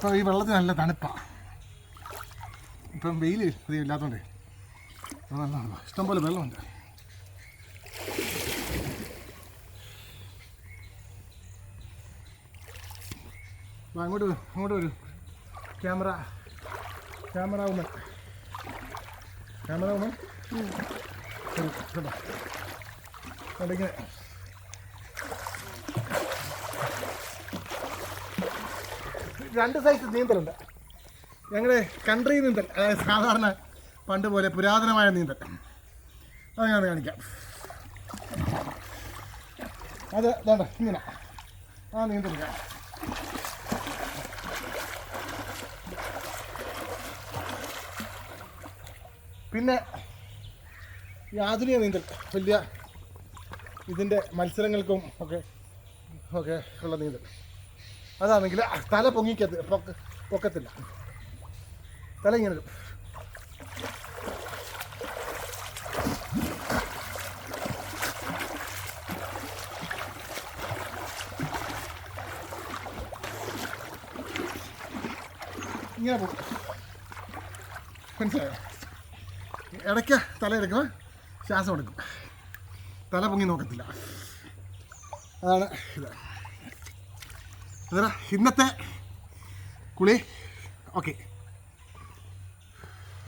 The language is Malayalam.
ഇപ്പോൾ ഈ വെള്ളത്തിന് നല്ല തണുപ്പാണ് ഇപ്പം വെയിൽ അധികം ഇല്ലാത്തതുകൊണ്ടേ നല്ലതാണ്. ഇഷ്ടംപോലെ വെള്ളമുണ്ട്. അങ്ങോട്ട് അങ്ങോട്ട് വരൂ. Camera. Camera Oommen camera Oommen ശരി കേട്ടോ അതിങ്ങനെ രണ്ട് സൈസ് നീന്തലുണ്ട്. ഞങ്ങളുടെ കൺട്രി നീന്തൽ അതായത് സാധാരണ പണ്ട് പോലെ പുരാതനമായ നീന്തൽ. അത് ഞാൻ കാണിക്കാം. അത് വേണ്ട ഇങ്ങനെ. ആ നീന്തൽ ഞാൻ പിന്നെ ഈ ആധുനിക നീന്തൽ വലിയ ഇതിന്റെ മത്സരങ്ങൾക്കും ഒക്കെ ഒക്കെ ഉള്ള നീന്തൽ. അതാണെങ്കിൽ തല പൊങ്ങിക്കത്ത് പൊക്ക പൊക്കത്തില്ല. തല ഇങ്ങനെ. ഇങ്ങനെ പോകും മനസ്സിലായോ? ഇടയ്ക്ക് തല എടുക്കുമ്പോൾ ശ്വാസം എടുക്കും. തല പൊങ്ങി നോക്കത്തില്ല. അതാണ് ഇത്. അതാ ഇന്നത്തെ കുളി. ഓക്കെ